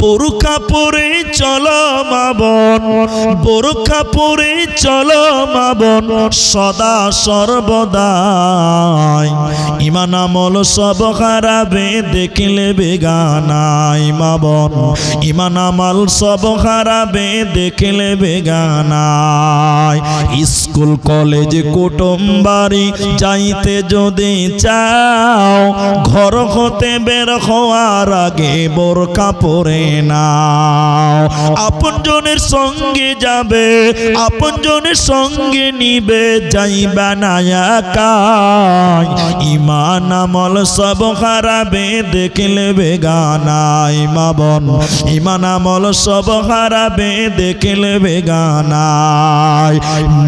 বোরখা পরে চলো মা বোন, বোরখা পরে চলো মা বোন, সদা সর্বদাই। ইমান আমল সব হারাবে দেখলে বেগানাই মা ইমান আমল সব হারাবে দেখলে বেগানাই স্কুল, কলেজ কুটুম বাড়ি যাইতে যদি চাও, ঘর হতে বের হওয়ার আগে বোরকা পরে নাও। আপনজনের সঙ্গে যাবে, আপনজনের সঙ্গে নিবে, যাইবা না ইমান আমল সব হারাবে দেখলে বেগানাই মা বোন। ইমান আমল সব হারাবে দেখলে বেগানাই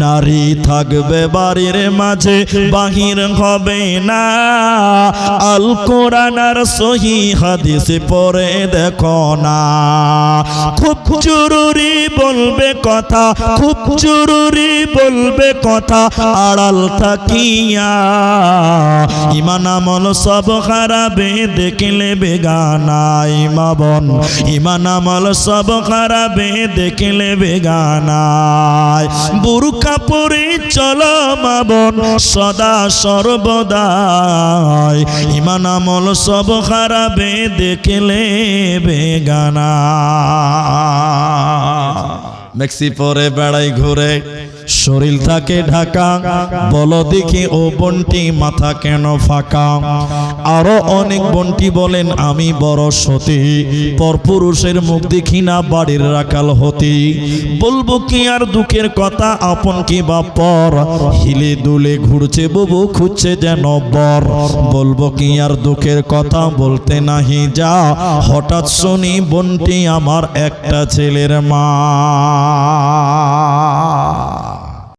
নারী থাকবে বাড়ির মাঝে, বাহির হবে না। আল কোরআন আর সহি হাদিস পরে দেখো না। খুব জরুরি বলবে কথা, খুব জরুরি বলবে কথা, আড়াল থাকিয়া। ইমান আমল সব খারাবে দেখলে বেগানাই মা বোন। ইমান আমল সব খারাবে দেখলে বেগানাই বুরখা পরে চলো মা বোন, সদা সর্বদাই। ইমান আমল সব খারাবে দেখলে বেগানা মেক্সি পরে বেড়াই ঘুরে। শরীর থাকে ঢাকা, বলো দেখি ও বন্টি মাথা কেন ফাঁকা? আরও অনেক বন্টি বলেন, আমি বড় সতী পরপুরুষের মুখ দেখি না বাড়ির রাখাল হতি। বলব কি আর দুঃখের কথা, আপন কি বা পর? হিলে দুলে ঘুরছে, বুবু খুঁজছে যেন বর। বলব কি আর দুঃখের কথা, বলতে নাহি যা। হঠাৎ শুনি বন্টি আমার একটা ছেলের মা।